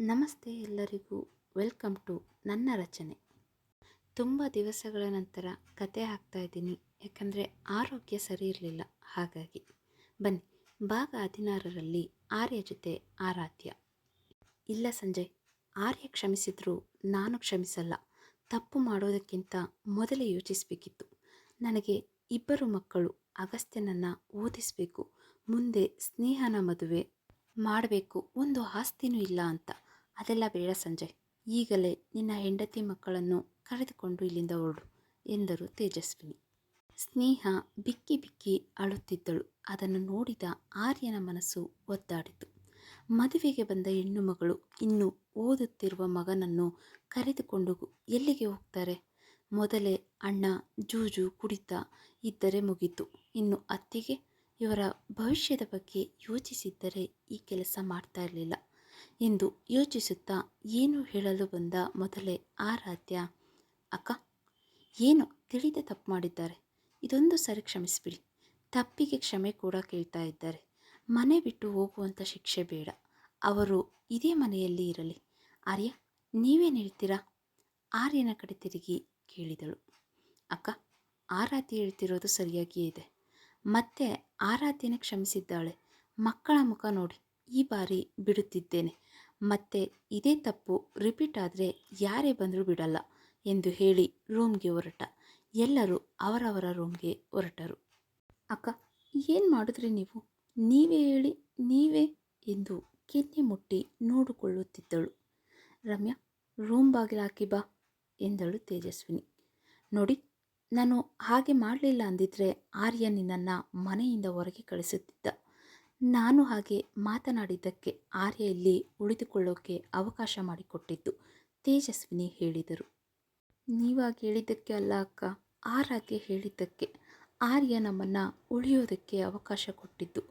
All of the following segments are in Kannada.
ನಮಸ್ತೆ ಎಲ್ಲರಿಗೂ. ವೆಲ್ಕಮ್ ಟು ನನ್ನ ರಚನೆ. ತುಂಬ ದಿವಸಗಳ ನಂತರ ಕತೆ ಹಾಕ್ತಾ ಇದ್ದೀನಿ. ಯಾಕಂದರೆ ಆರೋಗ್ಯ ಸರಿ ಇರಲಿಲ್ಲ. ಹಾಗಾಗಿ ಬನ್ನಿ, ಭಾಗ ಹದಿನಾರರಲ್ಲಿ ಆರ್ಯ ಜೊತೆ ಆರಾಧ್ಯ. ಇಲ್ಲ ಸಂಜಯ್, ಆರ್ಯ ಕ್ಷಮಿಸಿದ್ರು ನಾನು ಕ್ಷಮಿಸಲ್ಲ. ತಪ್ಪು ಮಾಡೋದಕ್ಕಿಂತ ಮೊದಲೇ ಯೋಚಿಸಬೇಕಿತ್ತು. ನನಗೆ ಇಬ್ಬರು ಮಕ್ಕಳು ಅಗಸ್ತ್ಯನನ್ನು ಓದಿಸಬೇಕು, ಮುಂದೆ ಸ್ನೇಹನ ಮದುವೆ ಮಾಡಬೇಕು, ಒಂದು ಆಸ್ತಿನೂ ಇಲ್ಲ ಅಂತ. ಅದೆಲ್ಲ ಬೇಡ ಸಂಜಯ್. ಈಗಲೇ ನಿನ್ನ ಹೆಂಡತಿ ಮಕ್ಕಳನ್ನು ಕರೆದುಕೊಂಡು ಇಲ್ಲಿಂದ ಹೊರಡು ಎಂದರು ತೇಜಸ್ವಿನಿ. ಸ್ನೇಹ ಬಿಕ್ಕಿ ಬಿಕ್ಕಿ ಅಳುತ್ತಿದ್ದಳು. ಅದನ್ನು ನೋಡಿದ ಆರ್ಯನ ಮನಸ್ಸು ಒದ್ದಾಡಿತು. ಮದುವೆಗೆ ಬಂದ ಹೆಣ್ಣು ಮಗಳು ಇನ್ನು ಓದುತ್ತಿರುವ ಮಗನನ್ನು ಕರೆದುಕೊಂಡು ಎಲ್ಲಿಗೆ ಹೋಗ್ತಾರೆ? ಮೊದಲೇ ಅಣ್ಣ ಜೂಜು ಕುಡಿತ ಇದ್ದರೆ ಮುಗೀತು. ಇನ್ನು ಅತ್ತಿಗೆ ಇವರ ಭವಿಷ್ಯದ ಬಗ್ಗೆ ಯೋಚಿಸಿದ್ದರೆ ಈ ಕೆಲಸ ಮಾಡ್ತಾ ಇರಲಿಲ್ಲ. ಎಂದು ಯೋಚಿಸುತ್ತಾ ಏನು ಹೇಳಲು ಬಂದ ಮೊದಲೇ ಆರಾಧ್ಯ, ಅಕ್ಕ, ಏನು ತಿಳಿದ ತಪ್ಪು ಮಾಡಿದ್ದಾರೆ? ಇದೊಂದು ಸರಿ ಕ್ಷಮಿಸಿಬಿಡಿ. ತಪ್ಪಿಗೆ ಕ್ಷಮೆ ಕೂಡ ಕೇಳ್ತಾ ಇದ್ದಾರೆ. ಮನೆ ಬಿಟ್ಟು ಹೋಗುವಂಥ ಶಿಕ್ಷೆ ಬೇಡ. ಅವರು ಇದೇ ಮನೆಯಲ್ಲಿ ಇರಲಿ. ಆರ್ಯ ನೀವೇನು ಹೇಳ್ತೀರಾ ಆರ್ಯನ ಕಡೆ ತಿರುಗಿ ಕೇಳಿದಳು. ಅಕ್ಕ, ಆರಾಧ್ಯ ಹೇಳ್ತಿರೋದು ಸರಿಯಾಗಿಯೇ ಇದೆ. ಮತ್ತೆ ಆರಾಧ್ಯನ ಕ್ಷಮಿಸಿದ್ದಾಳೆ. ಮಕ್ಕಳ ಮುಖ ನೋಡಿ. ಈ ಬಾರಿ ಬಿಡುತ್ತಿದ್ದೇನೆ. ಮತ್ತೆ ಇದೇ ತಪ್ಪು ರಿಪೀಟ್ ಆದರೆ ಯಾರೇ ಬಂದರೂ ಬಿಡಲ್ಲ ಎಂದು ಹೇಳಿ ರೂಮ್ಗೆ ಹೊರಟ. ಎಲ್ಲರೂ ಅವರವರ ರೂಮ್ಗೆ ಹೊರಟರು. ಅಕ್ಕ, ಏನು ಮಾಡಿದ್ರಿ ನೀವು? ನೀವೇ ಹೇಳಿ, ನೀವೇ ಎಂದು ಕೆನ್ನೆ ಮುಟ್ಟಿ ನೋಡಿಕೊಳ್ಳುತ್ತಿದ್ದಳು. ರಮ್ಯಾ, ರೂಮ್ ಬಾಗಿಲು ಹಾಕಿ ಬಾ ಎಂದಳು ತೇಜಸ್ವಿನಿ. ನೋಡಿ, ನಾನು ಹಾಗೆ ಮಾಡಲಿಲ್ಲ ಅಂದಿದ್ರೆ ಆರ್ಯ ನಿನ್ನನ್ನು ಮನೆಯಿಂದ ಹೊರಗೆ ಕಳಿಸುತ್ತಿದ್ದ. ನಾನು ಹಾಗೆ ಮಾತನಾಡಿದ್ದಕ್ಕೆ ಆರ್ಯ ಇಲ್ಲಿ ಉಳಿದುಕೊಳ್ಳೋಕೆ ಅವಕಾಶ ಮಾಡಿಕೊಟ್ಟಿದ್ದು ತೇಜಸ್ವಿನಿ ಹೇಳಿದರು. ನೀವಾಗಿ ಹೇಳಿದ್ದಕ್ಕೆ ಅಲ್ಲ ಅಕ್ಕ ಆರಾಗೆ ಹೇಳಿದ್ದಕ್ಕೆ. ಆರ್ಯ ನಮ್ಮನ್ನು ಉಳಿಯೋದಕ್ಕೆ ಅವಕಾಶ ಕೊಟ್ಟಿದ್ದು.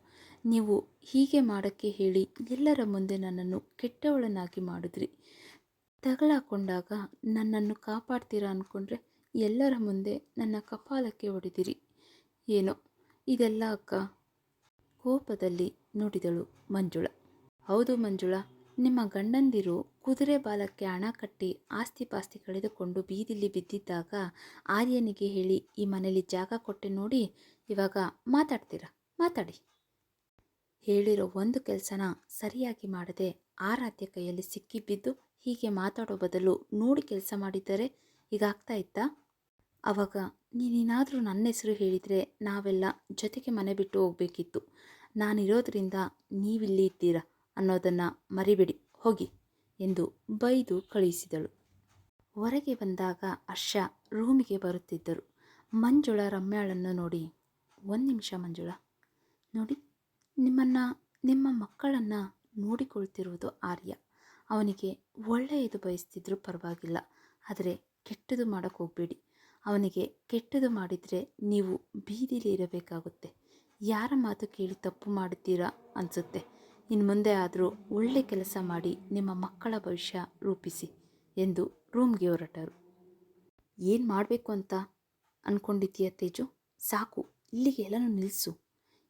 ನೀವು ಹೀಗೆ ಮಾಡೋಕ್ಕೆ ಹೇಳಿ ಎಲ್ಲರ ಮುಂದೆ ನನ್ನನ್ನು ಕೆಟ್ಟವಳನ್ನಾಗಿ ಮಾಡಿದ್ರಿ. ತಗಲಾಕೊಂಡಾಗ ನನ್ನನ್ನು ಕಾಪಾಡ್ತೀರಾ ಅಂದ್ಕೊಂಡ್ರೆ ಎಲ್ಲರ ಮುಂದೆ ನನ್ನ ಕಪಾಲಕ್ಕೆ ಹೊಡೆದಿರಿ. ಏನೋ, ಇದೆಲ್ಲ ಅಕ್ಕ ಕೋಪದಲ್ಲಿ ನುಡಿದಳು ಮಂಜುಳ. ಹೌದು ಮಂಜುಳ, ನಿಮ್ಮ ಗಂಡಂದಿರು ಕುದುರೆ ಬಾಲಕ್ಕೆ ಹಣ ಕಟ್ಟಿ ಆಸ್ತಿ ಪಾಸ್ತಿ ಕಳೆದುಕೊಂಡು ಬೀದಿಲಿ ಬಿದ್ದಿದ್ದಾಗ ಆರ್ಯನಿಗೆ ಹೇಳಿ, ಈ ಮನೇಲಿ ಜಾಗ ಕೊಟ್ಟೆ ನೋಡಿ ಇವಾಗ ಮಾತಾಡ್ತೀರಾ? ಮಾತಾಡಿ. ಹೇಳಿರೋ ಒಂದು ಕೆಲಸನ ಸರಿಯಾಗಿ ಮಾಡದೆ ಆರಾಧ್ಯ ಕೈಯಲ್ಲಿ ಸಿಕ್ಕಿಬಿದ್ದು ಹೀಗೆ ಮಾತಾಡೋ ಬದಲು ನೋಡಿ ಕೆಲಸ ಮಾಡಿದ್ದರೆ ಈಗ ಆಗ್ತಾ ಇತ್ತಾ? ಆವಾಗ ನೀನೇನಾದರೂ ನನ್ನ ಹೆಸರು ಹೇಳಿದರೆ ನಾವೆಲ್ಲ ಜೊತೆಗೆ ಮನೆ ಬಿಟ್ಟು ಹೋಗಬೇಕಿತ್ತು. ನಾನಿರೋದ್ರಿಂದ ನೀವಿಲ್ಲಿ ಇದ್ದೀರ ಅನ್ನೋದನ್ನು ಮರಿಬೇಡಿ, ಹೋಗಿ ಎಂದು ಬೈದು ಕಳುಹಿಸಿದಳು. ಹೊರಗೆ ಬಂದಾಗ ಹರ್ಷ ರೂಮಿಗೆ ಬರುತ್ತಿದ್ದರು. ಮಂಜುಳ ರಮ್ಯಾಳನ್ನು ನೋಡಿ, ಒಂದು ನಿಮಿಷ ಮಂಜುಳ, ನೋಡಿ, ನಿಮ್ಮನ್ನು, ನಿಮ್ಮ ಮಕ್ಕಳನ್ನು ನೋಡಿಕೊಳ್ತಿರುವುದು ಆರ್ಯ. ಅವನಿಗೆ ಒಳ್ಳೆಯದು ಬಯಸ್ತಿದ್ರೂ ಪರವಾಗಿಲ್ಲ, ಆದರೆ ಕೆಟ್ಟದು ಮಾಡೋಕ್ಕೆ ಹೋಗಬೇಡಿ. ಅವನಿಗೆ ಕೆಟ್ಟದು ಮಾಡಿದರೆ ನೀವು ಬೀದಿಲಿ ಇರಬೇಕಾಗುತ್ತೆ. ಯಾರ ಮಾತು ಕೇಳಿ ತಪ್ಪು ಮಾಡುತ್ತೀರಾ ಅನಿಸುತ್ತೆ. ಇನ್ನು ಮುಂದೆ ಆದರೂ ಒಳ್ಳೆ ಕೆಲಸ ಮಾಡಿ ನಿಮ್ಮ ಮಕ್ಕಳ ಭವಿಷ್ಯ ರೂಪಿಸಿ ಎಂದು ರೂಮ್ಗೆ ಹೊರಟರು. ಏನು ಮಾಡಬೇಕು ಅಂತ ಅಂದ್ಕೊಂಡಿದ್ದೀಯ ತೇಜು? ಸಾಕು, ಇಲ್ಲಿಗೆ ಎಲ್ಲನೂ ನಿಲ್ಲಿಸು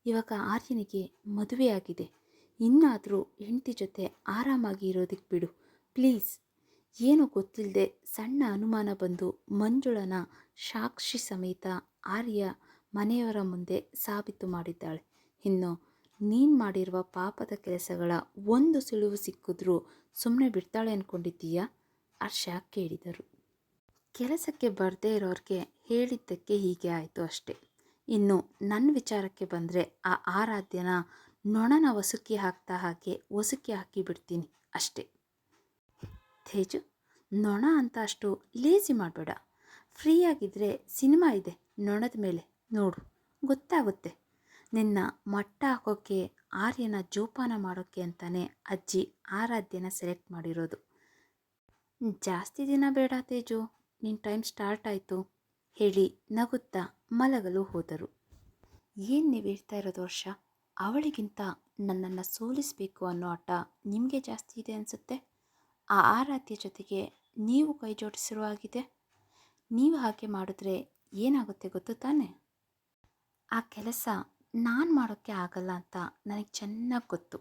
ಇವಾಗ ಆರ್ಯನಿಗೆ ಮದುವೆಯಾಗಿದೆ ಇನ್ನಾದರೂ ಹೆಂಡತಿ ಜೊತೆ ಆರಾಮಾಗಿ ಇರೋದಕ್ಕೆ ಬಿಡು. ಪ್ಲೀಸ್. ಏನೂ ಗೊತ್ತಿಲ್ಲದೆ ಸಣ್ಣ ಅನುಮಾನ ಬಂದು ಮಂಜುಳನ ಸಾಕ್ಷಿ ಸಮೇತ ಆರ್ಯ ಮನೆಯವರ ಮುಂದೆ ಸಾಬೀತು ಮಾಡಿದ್ದಾಳೆ. ಇನ್ನು ನೀನು ಮಾಡಿರುವ ಪಾಪದ ಕೆಲಸಗಳ ಒಂದು ಸುಳಿವು ಸಿಕ್ಕಿದ್ರೂ ಸುಮ್ಮನೆ ಬಿಡ್ತಾಳೆ ಅಂದ್ಕೊಂಡಿದ್ದೀಯಾ ಹರ್ಷ ಕೇಳಿದರು. ಕೆಲಸಕ್ಕೆ ಬರದೇ ಇರೋರಿಗೆ ಹೇಳಿದ್ದಕ್ಕೆ ಹೀಗೆ ಆಯಿತು ಅಷ್ಟೆ. ಇನ್ನು ನನ್ನ ವಿಚಾರಕ್ಕೆ ಬಂದರೆ ಆ ಆರಾಧ್ಯನ ನೊಣನ ಒಸುಕಿ ಹಾಕ್ತಾ ಹಾಗೆ ಒಸುಕಿ ಹಾಕಿ ಬಿಡ್ತೀನಿ ಅಷ್ಟೆ. ತೇಜು, ನೊಣ ಅಂತ ಅಷ್ಟು ಲೇಜಿ ಮಾಡಬೇಡ. ಫ್ರೀಯಾಗಿದ್ದರೆ ಸಿನಿಮಾ ಇದೆ ನೊಣದ ಮೇಲೆ ನೋಡು, ಗೊತ್ತಾಗುತ್ತೆ. ನಿನ್ನ ಮಟ್ಟ ಹಾಕೋಕ್ಕೆ ಆರ್ಯನ ಜೋಪಾನ ಮಾಡೋಕ್ಕೆ ಅಂತಲೇ ಅಜ್ಜಿ ಆರಾಧ್ಯನ ಸೆಲೆಕ್ಟ್ ಮಾಡಿರೋದು. ಜಾಸ್ತಿ ದಿನ ಬೇಡ ತೇಜು ನಿನ್ನ ಟೈಮ್ ಸ್ಟಾರ್ಟ್ ಆಯಿತು, ಹೇಳಿ ನಗುತ್ತಾ ಮಲಗಲು ಹೋದರು. ಏನು ನೀವು ಹೇಳ್ತಾ ಇರೋದು ವರ್ಷ? ಅವಳಿಗಿಂತ ನನ್ನನ್ನು ಸೋಲಿಸಬೇಕು ಅನ್ನೋ ಆಟ ನಿಮಗೆ ಜಾಸ್ತಿ ಇದೆ ಅನಿಸುತ್ತೆ? ಆ ಆರಾಧ್ಯ ಜೊತೆಗೆ ನೀವು ಕೈ ಜೋಡಿಸಿರುವ ಆಗಿದೆ ನೀವು ಹಾಗೆ ಮಾಡಿದ್ರೆ ಏನಾಗುತ್ತೆ ಗೊತ್ತು ತಾನೆ? ಆ ಕೆಲಸ ನಾನು ಮಾಡೋಕ್ಕೆ ಆಗಲ್ಲ ಅಂತ ನನಗೆ ಚೆನ್ನಾಗಿ ಗೊತ್ತು.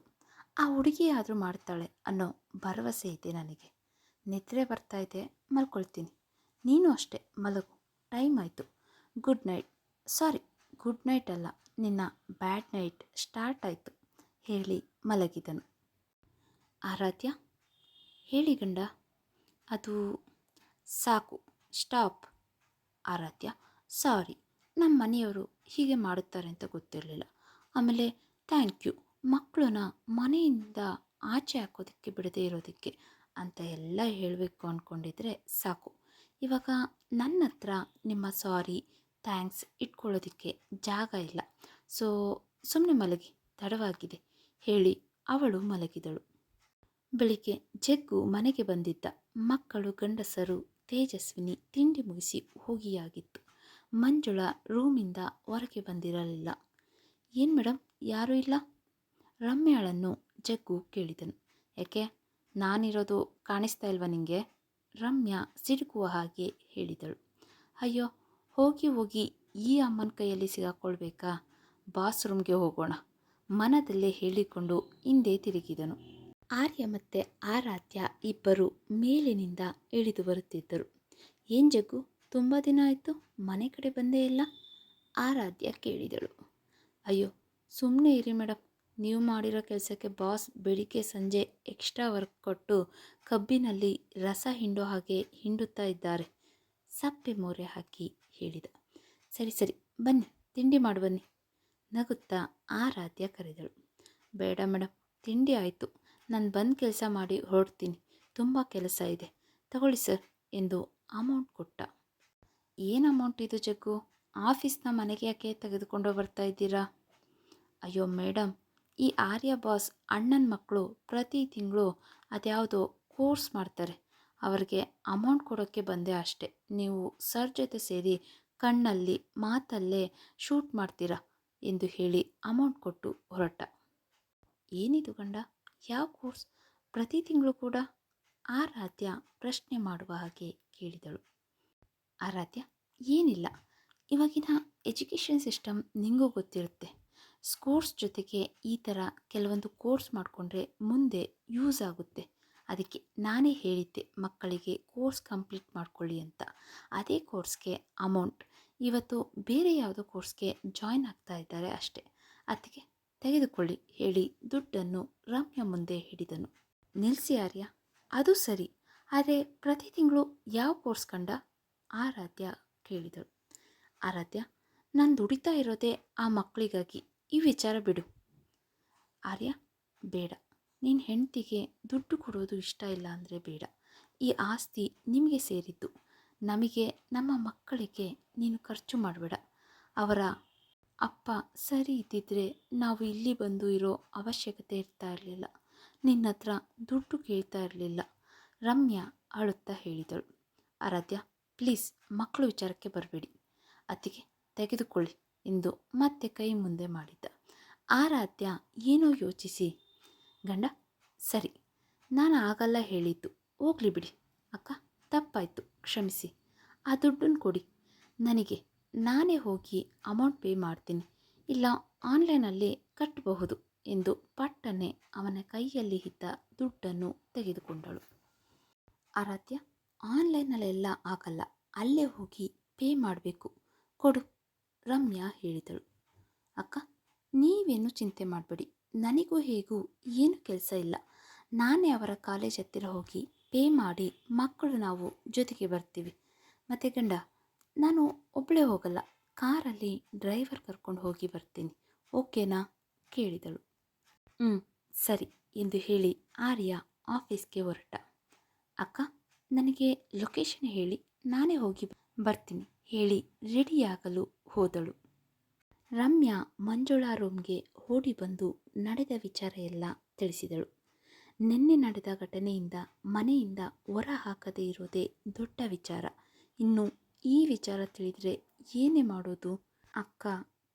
ಆ ಹುಡುಗಿ ಆದರೂ ಮಾಡ್ತಾಳೆ ಅನ್ನೋ ಭರವಸೆ ಇದೆ ನನಗೆ. ನಿದ್ರೆ ಬರ್ತಾ ಇದೆ, ಮಲ್ಕೊಳ್ತೀನಿ. ನೀನು ಅಷ್ಟೇ, ಮಲಗು. ಟೈಮ್ ಆಯಿತು. Good night. Sorry, good night ಅಲ್ಲ, ನಿನ್ನ ಬ್ಯಾಡ್ ನೈಟ್ ಸ್ಟಾರ್ಟ್ ಆಯಿತು. ಹೇಳಿ ಮಲಗಿದನು. ಆರಾಧ್ಯ? ಹೇಳಿ ಗಂಡ. ಅದು ಸಾಕು. ಸ್ಟಾಪ್. ಆರಾಧ್ಯ, ಸಾರಿ ನಮ್ಮ ಮನೆಯವರು ಹೀಗೆ ಮಾಡುತ್ತಾರೆ ಅಂತ ಗೊತ್ತಿರಲಿಲ್ಲ. ಆಮೇಲೆ, ಥ್ಯಾಂಕ್ ಯು ಮಕ್ಕಳನ್ನ ಮನೆಯಿಂದ ಆಚೆ ಹಾಕೋದಕ್ಕೆ ಬಿಡದೇ ಇರೋದಕ್ಕೆ ಅಂತ ಎಲ್ಲ ಹೇಳಬೇಕು ಅಂದ್ಕೊಂಡಿದ್ರೆ ಸಾಕು. ಇವಾಗ ನನ್ನ ಹತ್ರ ನಿಮ್ಮ ಸಾರಿ, ಥ್ಯಾಂಕ್ಸ್ ಇಟ್ಕೊಳ್ಳೋದಕ್ಕೆ ಜಾಗ ಇಲ್ಲ. ಸೊ ಸುಮ್ಮನೆ ಮಲಗಿ, ತಡವಾಗಿದೆ, ಹೇಳಿ, ಅವಳು ಮಲಗಿದಳು. ಬೆಳಿಗ್ಗೆ ಜಗ್ಗು ಮನೆಗೆ ಬಂದಿದ್ದ ಮಕ್ಕಳು ಗಂಡಸರು ತೇಜಸ್ವಿನಿ ತಿಂಡಿ ಮುಗಿಸಿ ಹೋಗಿಯಾಗಿತ್ತು. ಮಂಜುಳ ರೂಮಿಂದ ಹೊರಗೆ ಬಂದಿರಲಿಲ್ಲ. ಏನು ಮೇಡಮ್ ಯಾರೂ ಇಲ್ಲ? ರಮ್ಯಾಳನ್ನು ಜಗ್ಗು ಕೇಳಿದನು. ಯಾಕೆ? ನಾನಿರೋದು ಕಾಣಿಸ್ತಾ ಇಲ್ವಾ ನಿಮಗೆ ರಮ್ಯಾ ಸಿಡುಕುವ ಹಾಗೆ ಹೇಳಿದಳು. ಅಯ್ಯೋ, ಹೋಗಿ ಹೋಗಿ ಈ ಅಮ್ಮನ ಕೈಯಲ್ಲಿ ಸಿಗಾಕೊಳ್ಬೇಕಾ? ಬಾತ್ರೂಮ್ಗೆ ಹೋಗೋಣ. ಮನದಲ್ಲೇ ಹೇಳಿಕೊಂಡು ಹಿಂದೆ ತಿರುಗಿದನು. ಆರ್ಯ ಮತ್ತು ಆರಾಧ್ಯ ಇಬ್ಬರು ಮೇಲಿನಿಂದ ಇಳಿದು ಬರುತ್ತಿದ್ದರು. ಏನು ಜಗ್ಗು? ತುಂಬ ದಿನ ಆಯಿತು, ಮನೆ ಕಡೆ ಬಂದೇ ಇಲ್ಲ? ಆರಾಧ್ಯ ಕೇಳಿದಳು. ಅಯ್ಯೋ ಸುಮ್ಮನೆ ಇರಿ ಮೇಡಮ್ ನೀವು ಮಾಡಿರೋ ಕೆಲಸಕ್ಕೆ ಬಾಸ್ ಬೆಳಿಗ್ಗೆ ಸಂಜೆ ಎಕ್ಸ್ಟ್ರಾ ವರ್ಕ್ ಕೊಟ್ಟು ಕಬ್ಬಿನಲ್ಲಿ ರಸ ಹಿಂಡೋ ಹಾಗೆ ಹಿಂಡುತ್ತಾ ಇದ್ದಾರೆ. ಸಪ್ಪೆ ಮೋರೆ ಹಾಕಿ ಹೇಳಿದ. ಸರಿ ಸರಿ, ಬನ್ನಿ, ತಿಂಡಿ ಮಾಡು ಬನ್ನಿ. ನಗುತ್ತಾ ಆರಾಧ್ಯ ಕರೆದಳು. ಬೇಡ ಮೇಡಮ್ ತಿಂಡಿ ಆಯಿತು. ನಾನು ಬಂದು ಕೆಲಸ ಮಾಡಿ ಹೊರಡ್ತೀನಿ. ತುಂಬ ಕೆಲಸ ಇದೆ. ತಗೊಳ್ಳಿ ಸರ್ ಎಂದು ಅಮೌಂಟ್ ಕೊಟ್ಟ. ಏನು ಅಮೌಂಟ್ ಇದು ಜಗ್ಗು? ಆಫೀಸ್ನ ಮನೆಗೆ ಯಾಕೆ ತೆಗೆದುಕೊಂಡು ಬರ್ತಾ ಇದ್ದೀರಾ? ಅಯ್ಯೋ ಮೇಡಮ್ ಈ ಆರ್ಯ ಬಾಸ್ ಅಣ್ಣನ ಮಕ್ಕಳು ಪ್ರತಿ ತಿಂಗಳು ಅದ್ಯಾವುದೋ ಕೋರ್ಸ್ ಮಾಡ್ತಾರೆ. ಅವರಿಗೆ ಅಮೌಂಟ್ ಕೊಡೋಕ್ಕೆ ಬಂದೆ ಅಷ್ಟೆ. ನೀವು ಸರ್ ಜೊತೆ ಸೇರಿ ಕಣ್ಣಲ್ಲಿ, ಮಾತಲ್ಲೇ ಶೂಟ್ ಮಾಡ್ತೀರಾ ಎಂದು ಹೇಳಿ ಅಮೌಂಟ್ ಕೊಟ್ಟು ಹೊರಟ. ಏನಿದು ಗಂಡ? ಯಾವ ಕೋರ್ಸ್? ಪ್ರತಿ ತಿಂಗಳು ಕೂಡ ಆರಾಧ್ಯ ಪ್ರಶ್ನೆ ಮಾಡುವ ಹಾಗೆ ಕೇಳಿದಳು. ಆರಾಧ್ಯ? ಏನಿಲ್ಲ. ಇವಾಗಿನ ಎಜುಕೇಷನ್ ಸಿಸ್ಟಮ್ ನಿಂಗೂ ಗೊತ್ತಿರುತ್ತೆ. ಸ್ಕೋರ್ಸ್ ಜೊತೆಗೆ ಈ ಥರ ಕೆಲವೊಂದು ಕೋರ್ಸ್ ಮಾಡಿಕೊಂಡ್ರೆ ಮುಂದೆ ಯೂಸ್ ಆಗುತ್ತೆ. ಅದಕ್ಕೆ ನಾನೇ ಹೇಳಿದ್ದೆ ಮಕ್ಕಳಿಗೆ ಕೋರ್ಸ್ ಕಂಪ್ಲೀಟ್ ಮಾಡ್ಕೊಳ್ಳಿ ಅಂತ. ಅದೇ ಕೋರ್ಸ್ಗೆ ಅಮೌಂಟ್. ಇವತ್ತು ಬೇರೆ ಯಾವುದೋ ಕೋರ್ಸ್ಗೆ ಜಾಯ್ನ್ ಆಗ್ತಾ ಇದ್ದಾರೆ ಅಷ್ಟೇ. ಅದಕ್ಕೆ ತೆಗೆದುಕೊಳ್ಳಿ ಹೇಳಿ ದುಡ್ಡನ್ನು ರಮ್ಯ ಮುಂದೆ ಹಿಡಿದನು. ನಿಲ್ಲಿಸಿ ಆರ್ಯ, ಅದು ಸರಿ, ಆದರೆ ಪ್ರತಿ ತಿಂಗಳು ಯಾವ ಕೋರ್ಸ್ ಕಂಡ? ಆರಾಧ್ಯ ಕೇಳಿದಳು. ಆರಾಧ್ಯ, ನಾನು ದುಡಿತಾ ಇರೋದೇ ಆ ಮಕ್ಕಳಿಗಾಗಿ ಈ ವಿಚಾರ ಬಿಡು. ಆರ್ಯ, ಬೇಡ. ನಿನ್ನ ಹೆಂಡತಿಗೆ ದುಡ್ಡು ಕೊಡೋದು ಇಷ್ಟ ಇಲ್ಲ ಅಂದರೆ ಬೇಡ. ಈ ಆಸ್ತಿ ನಿಮಗೆ ಸೇರಿದ್ದು. ನಮಗೆ, ನಮ್ಮ ಮಕ್ಕಳಿಗೆ ನೀನು ಖರ್ಚು ಮಾಡಬೇಡ. ಅವರ ಅಪ್ಪ, ಸರಿ ಇದ್ದಿದ್ರೆ ನಾವು ಇಲ್ಲಿ ಬಂದು ಇರೋ ಅವಶ್ಯಕತೆ ಇರ್ತಾ ಇರಲಿಲ್ಲ. ನಿನ್ನ ಹತ್ರ ದುಡ್ಡು ಕೇಳ್ತಾ ಇರಲಿಲ್ಲ. ರಮ್ಯಾ ಅಳುತ್ತಾ ಹೇಳಿದಳು. ಆರಾಧ್ಯ, ಪ್ಲೀಸ್ ಮಕ್ಕಳು ವಿಚಾರಕ್ಕೆ ಬರಬೇಡಿ. ಅತ್ತಿಗೆ, ತೆಗೆದುಕೊಳ್ಳಿ ಎಂದು ಮತ್ತೆ ಕೈ ಮುಂದೆ ಮಾಡಿದ್ದ. ಆರಾಧ್ಯ ಏನೋ ಯೋಚಿಸಿ, ಗಂಡ, ಸರಿ, ನಾನು ಆಗಲ್ಲ ಹೇಳಿದ್ದು. ಹೋಗ್ಲಿ ಬಿಡಿ. ಅಕ್ಕ, ತಪ್ಪಾಯಿತು, ಕ್ಷಮಿಸಿ. ಆ ದುಡ್ಡನ್ನು ಕೊಡಿ. ನನಗೆ ನಾನೇ ಹೋಗಿ ಅಮೌಂಟ್ ಪೇ ಮಾಡ್ತೀನಿ. ಇಲ್ಲ ಆನ್ಲೈನಲ್ಲಿ ಕಟ್ಟಬಹುದು ಎಂದು ಪಟ್ಟನೆ ಅವನ ಕೈಯಲ್ಲಿ ಇದ್ದ ದುಡ್ಡನ್ನು ತೆಗೆದುಕೊಂಡಳು. ಆರಾಧ್ಯ ಆನ್ಲೈನಲ್ಲೆಲ್ಲ ಆಗಲ್ಲ. ಅಲ್ಲೇ ಹೋಗಿ ಪೇ ಮಾಡಬೇಕು. ಕೊಡು, ರಮ್ಯಾ ಹೇಳಿದಳು. ಅಕ್ಕ, ನೀವೇನು ಚಿಂತೆ ಮಾಡಬೇಡಿ. ನನಗೂ ಹೇಗೂ ಏನು ಕೆಲಸ ಇಲ್ಲ. ನಾನೇ ಅವರ ಕಾಲೇಜ್ ಹತ್ತಿರ ಹೋಗಿ ಪೇ ಮಾಡಿ ಮಕ್ಕಳು ನಾವು ಜೊತೆಗೆ ಬರ್ತೀವಿ. ಮತ್ತೆ ಗಂಡ ನಾನು ಒಬ್ಬಳೇ ಹೋಗಲ್ಲ. ಕಾರಲ್ಲಿ ಡ್ರೈವರ್ ಕರ್ಕೊಂಡು ಹೋಗಿ ಬರ್ತೀನಿ. ಓಕೆನಾ? ಕೇಳಿದಳು. ಹ್ಞೂ ಸರಿ ಎಂದು ಹೇಳಿ ಆರ್ಯ ಆಫೀಸ್ಗೆ ಹೊರಟ. ಅಕ್ಕ, ನನಗೆ ಲೊಕೇಶನ್ ಹೇಳಿ, ನಾನೇ ಹೋಗಿ ಬರ್ತೀನಿ ಹೇಳಿ ರೆಡಿಯಾಗಲು ಹೋದಳು. ರಮ್ಯಾ ಮಂಜುಳಾ ರೂಮ್ಗೆ ಓಡಿ ಬಂದು ನಡೆದ ವಿಚಾರ ಎಲ್ಲ ತಿಳಿಸಿದಳು. ನಿನ್ನೆ ನಡೆದ ಘಟನೆಯಿಂದ ಮನೆಯಿಂದ ಹೊರ ಹಾಕದೇ ಇರೋದೇ ದೊಡ್ಡ ವಿಚಾರ. ಇನ್ನು ಈ ವಿಚಾರ ತಿಳಿದರೆ ಏನೇ ಮಾಡೋದು? ಅಕ್ಕ,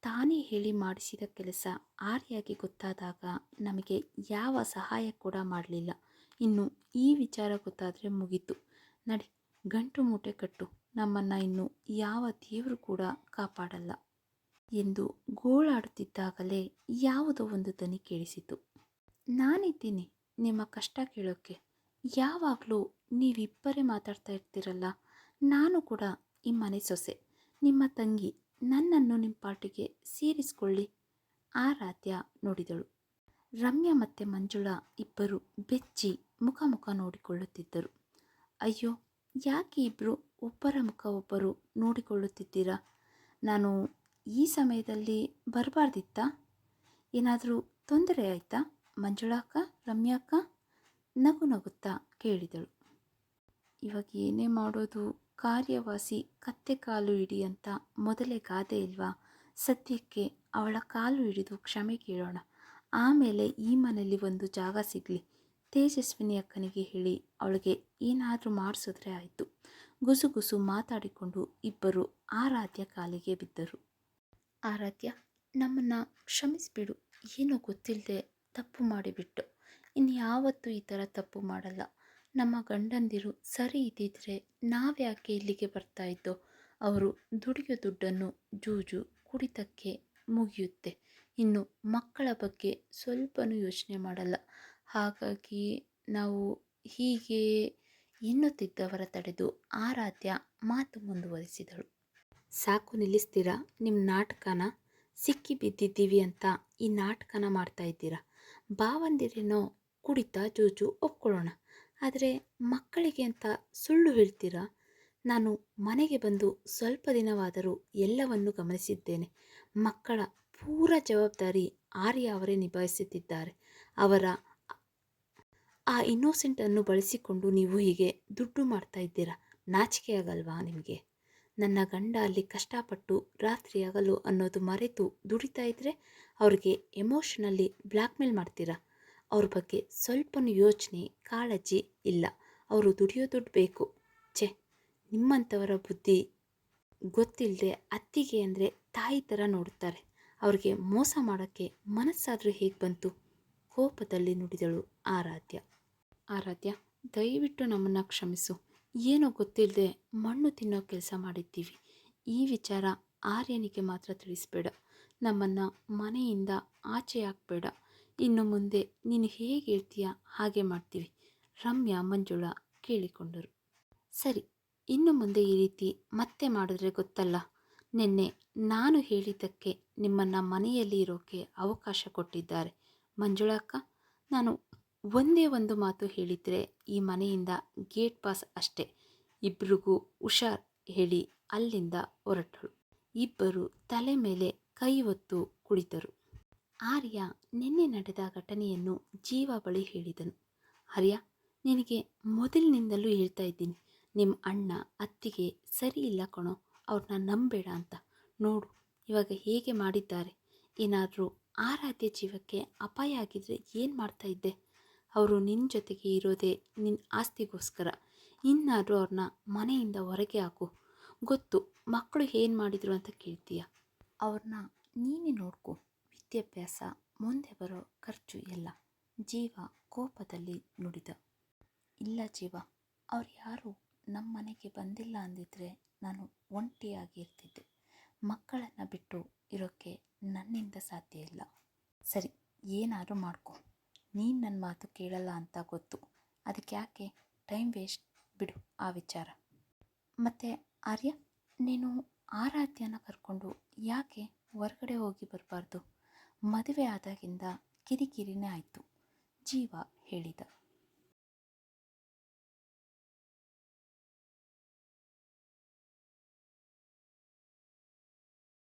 ತಾನೇ ಹೇಳಿ ಮಾಡಿಸಿದ ಕೆಲಸ ಆರ್ಯಾಗಿ ಗೊತ್ತಾದಾಗ ನಮಗೆ ಯಾವ ಸಹಾಯ ಕೂಡ ಮಾಡಲಿಲ್ಲ. ಇನ್ನು ಈ ವಿಚಾರ ಗೊತ್ತಾದರೆ ಮುಗೀತು. ನಡಿ, ಗಂಟು ಮೂಟೆ ಕಟ್ಟು. ನಮ್ಮನ್ನು ಇನ್ನು ಯಾವ ದೇವರು ಕೂಡ ಕಾಪಾಡಲ್ಲ ಎಂದು ಗೋಳಾಡುತ್ತಿದ್ದಾಗಲೇ ಯಾವುದೋ ಒಂದು ದನಿ ಕೇಳಿಸಿತು. ನಾನಿದ್ದೀನಿ ನಿಮ್ಮ ಕಷ್ಟ ಕೇಳೋಕ್ಕೆ. ಯಾವಾಗಲೂ ನೀವಿಬ್ಬರೇ ಮಾತಾಡ್ತಾ ಇರ್ತೀರಲ್ಲ, ನಾನು ಕೂಡ ಮನೆ ಸೊಸೆ, ನಿಮ್ಮ ತಂಗಿ ನನ್ನನ್ನು ನಿಮ್ಮ ಪಾರ್ಟಿಗೆ ಸೇರಿಸಿಕೊಳ್ಳಿ ಆ ಆರಾಧ್ಯ ನೋಡಿದಳು. ರಮ್ಯಾ ಮತ್ತು ಮಂಜುಳಾ ಇಬ್ಬರು ಬೆಚ್ಚಿ ಮುಖ ಮುಖ ನೋಡಿಕೊಳ್ಳುತ್ತಿದ್ದರು. ಅಯ್ಯೋ, ಯಾಕೆ ಇಬ್ಬರು ಒಬ್ಬರ ಮುಖ ಒಬ್ಬರು ನೋಡಿಕೊಳ್ಳುತ್ತಿದ್ದೀರಾ? ನಾನು ಈ ಸಮಯದಲ್ಲಿ ಬರಬಾರ್ದಿತ್ತಾ? ಏನಾದರೂ ತೊಂದರೆ ಆಯಿತಾ? ಮಂಜುಳಾಕ್ಕ, ರಮ್ಯಾಕ್ಕ? ನಗು ನಗುತ್ತಾ ಕೇಳಿದಳು. ಇವಾಗ ಏನೇ ಮಾಡೋದು? ಕಾರ್ಯವಾಸಿ ಕತ್ತೆ ಕಾಲು ಹಿಡಿ ಅಂತ ಮೊದಲೇ ಗಾದೆ ಇಲ್ವಾ? ಸದ್ಯಕ್ಕೆ ಅವಳ ಕಾಲು ಹಿಡಿದು ಕ್ಷಮೆ ಕೇಳೋಣ. ಆಮೇಲೆ ಈ ಮನೆಯಲ್ಲಿ ಒಂದು ಜಾಗ ಸಿಗಲಿ. ತೇಜಸ್ವಿನಿ ಅಕ್ಕನಿಗೆ ಹೇಳಿ ಅವಳಿಗೆ ಏನಾದರೂ ಮಾಡಿಸಿದ್ರೆ ಆಯಿತು. ಗುಸುಗುಸು ಮಾತಾಡಿಕೊಂಡು ಇಬ್ಬರು ಆರಾಧ್ಯ ಕಾಲಿಗೆ ಬಿದ್ದರು. ಆರಾಧ್ಯ, ನಮ್ಮನ್ನು ಕ್ಷಮಿಸಿಬಿಡು. ಏನೋ ಗೊತ್ತಿಲ್ಲದೆ ತಪ್ಪು ಮಾಡಿಬಿಟ್ಟು. ಇನ್ಯಾವತ್ತೂ ಈ ಥರ ತಪ್ಪು ಮಾಡಲ್ಲ. ನಮ್ಮ ಗಂಡಂದಿರು ಸರಿ ಇದ್ದಿದ್ರೆ ನಾವ್ಯಾಕೆ ಇಲ್ಲಿಗೆ ಬರ್ತಾ ಇದ್ದೋ? ಅವರು ದುಡಿಯೋ ದುಡ್ಡನ್ನು ಜೂಜು ಕುಡಿತಕ್ಕೆ ಮುಗಿಯುತ್ತೆ. ಇನ್ನು ಮಕ್ಕಳ ಬಗ್ಗೆ ಸ್ವಲ್ಪನೂ ಯೋಚನೆ ಮಾಡಲ್ಲ. ಹಾಗಾಗಿ ನಾವು ಹೀಗೆ ಎನ್ನುತ್ತಿದ್ದವರ ತಡೆದು ಆರಾಧ್ಯ ಮಾತು ಮುಂದುವರಿಸಿದಳು. ಸಾಕು ನಿಲ್ಲಿಸ್ತೀರಾ? ನಿಮ್ಮ ನಾಟಕನ? ಸಿಕ್ಕಿ ಬಿದ್ದಿದ್ದೀವಿ ಅಂತ ಈ ನಾಟಕನ ಮಾಡ್ತಾ ಇದ್ದೀರಾ? ಬಾವಂದಿರೇನೋ ಕುಡಿತಾ ಜೂಜು ಒಪ್ಕೊಳ್ಳೋಣ. ಆದರೆ ಮಕ್ಕಳಿಗೆ ಅಂತ ಸುಳ್ಳು ಹೇಳ್ತೀರಾ? ನಾನು ಮನೆಗೆ ಬಂದು ಸ್ವಲ್ಪ ದಿನವಾದರೂ ಎಲ್ಲವನ್ನು ಗಮನಿಸಿದ್ದೇನೆ. ಮಕ್ಕಳ ಪೂರ ಜವಾಬ್ದಾರಿ ಆರ್ಯ ಅವರೇ ನಿಭಾಯಿಸುತ್ತಿದ್ದಾರೆ. ಅವರ ಆ ಇನ್ನೋಸೆಂಟನ್ನು ಬಳಸಿಕೊಂಡು ನೀವು ಹೀಗೆ ದುಡ್ಡು ಮಾಡ್ತಾ ಇದ್ದೀರಾ? ನಾಚಿಕೆ ಆಗಲ್ವಾ ನಿಮಗೆ? ನನ್ನ ಗಂಡ ಅಲ್ಲಿ ಕಷ್ಟಪಟ್ಟು ರಾತ್ರಿ ಆಗಲು ಅನ್ನೋದು ಮರೆತು ದುಡಿತಾ ಇದ್ದರೆ ಅವ್ರಿಗೆ ಎಮೋಷನಲ್ಲಿ ಬ್ಲ್ಯಾಕ್ಮೇಲ್ ಮಾಡ್ತೀರಾ? ಅವ್ರ ಬಗ್ಗೆ ಸ್ವಲ್ಪನೂ ಯೋಚನೆ, ಕಾಳಜಿ ಇಲ್ಲ. ಅವರು ದುಡಿಯೋ ದುಡ್ಡು ಬೇಕು. ಛೆ, ನಿಮ್ಮಂಥವರ ಬುದ್ಧಿ ಗೊತ್ತಿಲ್ಲದೆ ಅತ್ತಿಗೆ ಅಂದರೆ ತಾಯಿ ಥರ ನೋಡುತ್ತಾರೆ ಅವ್ರಿಗೆ ಮೋಸ ಮಾಡೋಕ್ಕೆ ಮನಸ್ಸಾದರೂ ಹೇಗೆ ಬಂತು? ಕೋಪದಲ್ಲಿ ನುಡಿದಳು ಆರಾಧ್ಯ. ಆರಾಧ್ಯ, ದಯವಿಟ್ಟು ನಮ್ಮನ್ನು ಕ್ಷಮಿಸು. ಏನೋ ಗೊತ್ತಿಲ್ಲದೆ ಮಣ್ಣು ತಿನ್ನೋ ಕೆಲಸ ಮಾಡಿದ್ದೀವಿ. ಈ ವಿಚಾರ ಆರ್ಯನಿಗೆ ಮಾತ್ರ ತಿಳಿಸ್ಬೇಡ. ನಮ್ಮನ್ನು ಮನೆಯಿಂದ ಆಚೆ ಹಾಕಬೇಡ. ಇನ್ನು ಮುಂದೆ ನೀನು ಹೇಗೆ ಹೇಳ್ತೀಯ ಹಾಗೆ ಮಾಡ್ತೀವಿ. ರಮ್ಯಾ, ಮಂಜುಳ ಕೇಳಿಕೊಂಡರು. ಸರಿ, ಇನ್ನು ಮುಂದೆ ಈ ರೀತಿ ಮತ್ತೆ ಮಾಡಿದ್ರೆ ಗೊತ್ತಲ್ಲ. ನಿನ್ನೆ ನಾನು ಹೇಳಿದ್ದಕ್ಕೆ ನಿಮ್ಮನ್ನು ಮನೆಯಲ್ಲಿ ಇರೋಕ್ಕೆ ಅವಕಾಶ ಕೊಟ್ಟಿದ್ದಾರೆ. ಮಂಜುಳಕ್ಕ ನಾನು ಒಂದೇ ಒಂದು ಮಾತು ಹೇಳಿದರೆ ಈ ಮನೆಯಿಂದ ಗೇಟ್ ಪಾಸ್ ಅಷ್ಟೇ. ಇಬ್ಬರಿಗೂ ಹುಷಾರ್ ಹೇಳಿ ಅಲ್ಲಿಂದ ಹೊರಟಳು. ಇಬ್ಬರು ತಲೆ ಮೇಲೆ ಕೈ ಹೊತ್ತು ಕುಳಿತರು. ಆರ್ಯ ನಿನ್ನೆ ನಡೆದ ಘಟನೆಯನ್ನು ಜೀವ ಬಳಿ ಹೇಳಿದನು. ಆರ್ಯ, ನಿನಗೆ ಮೊದಲಿನಿಂದಲೂ ಹೇಳ್ತಾ ಇದ್ದೀನಿ ನಿಮ್ಮ ಅಣ್ಣ ಅತ್ತಿಗೆ ಸರಿ ಇಲ್ಲ ಕಣೋ ಅವ್ರನ್ನ ನಂಬೇಡ ಅಂತ. ನೋಡು, ಇವಾಗ ಹೇಗೆ ಮಾಡಿದ್ದಾರೆ? ಏನಾದರೂ ಆರಾಧ್ಯ ಜೀವಕ್ಕೆ ಅಪಾಯ ಆಗಿದ್ರೆ ಏನು ಮಾಡ್ತಾ ಇದ್ದೆ? ಅವರು ನಿನ್ನ ಜೊತೆಗೆ ಇರೋದೇ ನಿನ್ನ ಆಸ್ತಿಗೋಸ್ಕರ. ಇನ್ನಾದರೂ ಅವ್ರನ್ನ ಮನೆಯಿಂದ ಹೊರಗೆ ಹಾಕು. ಗೊತ್ತು ಮಕ್ಕಳು ಏನು ಮಾಡಿದರು ಅಂತ ಕೇಳ್ತೀಯ? ಅವ್ರನ್ನ ನೀನೇ ನೋಡ್ಕೊ. ವಿದ್ಯಾಭ್ಯಾಸ, ಮುಂದೆ ಬರೋ ಖರ್ಚು ಎಲ್ಲ ಜೀವ ಕೋಪದಲ್ಲಿ ನುಡಿದ. ಇಲ್ಲ ಜೀವ, ಅವ್ರು ಯಾರು ನಮ್ಮ ಮನೆಗೆ ಬಂದಿಲ್ಲ ಅಂದಿದ್ರೆ ನಾನು ಒಂಟಿಯಾಗಿ ಇರ್ತಿದ್ದೆ. ಮಕ್ಕಳನ್ನು ಬಿಟ್ಟು ಇರೋಕ್ಕೆ ನನ್ನಿಂದ ಸಾಧ್ಯ ಇಲ್ಲ. ಸರಿ, ಏನಾದರೂ ಮಾಡ್ಕೊ. ನೀನು ನನ್ನ ಮಾತು ಕೇಳಲ್ಲ ಅಂತ ಗೊತ್ತು. ಅದಕ್ಕೆ ಯಾಕೆ? Time waste. ಬಿಡು ಆ ವಿಚಾರ. ಮತ್ತು ಆರ್ಯ, ನೀನು ಆರಾಧ್ಯನ ಕರ್ಕೊಂಡು ಯಾಕೆ ಹೊರಗಡೆ ಹೋಗಿ ಬರಬಾರ್ದು? ಮದುವೆ ಆದಾಗಿಂದ ಕಿರಿಕಿರಿನೇ ಆಯಿತು. ಜೀವ ಹೇಳಿದ.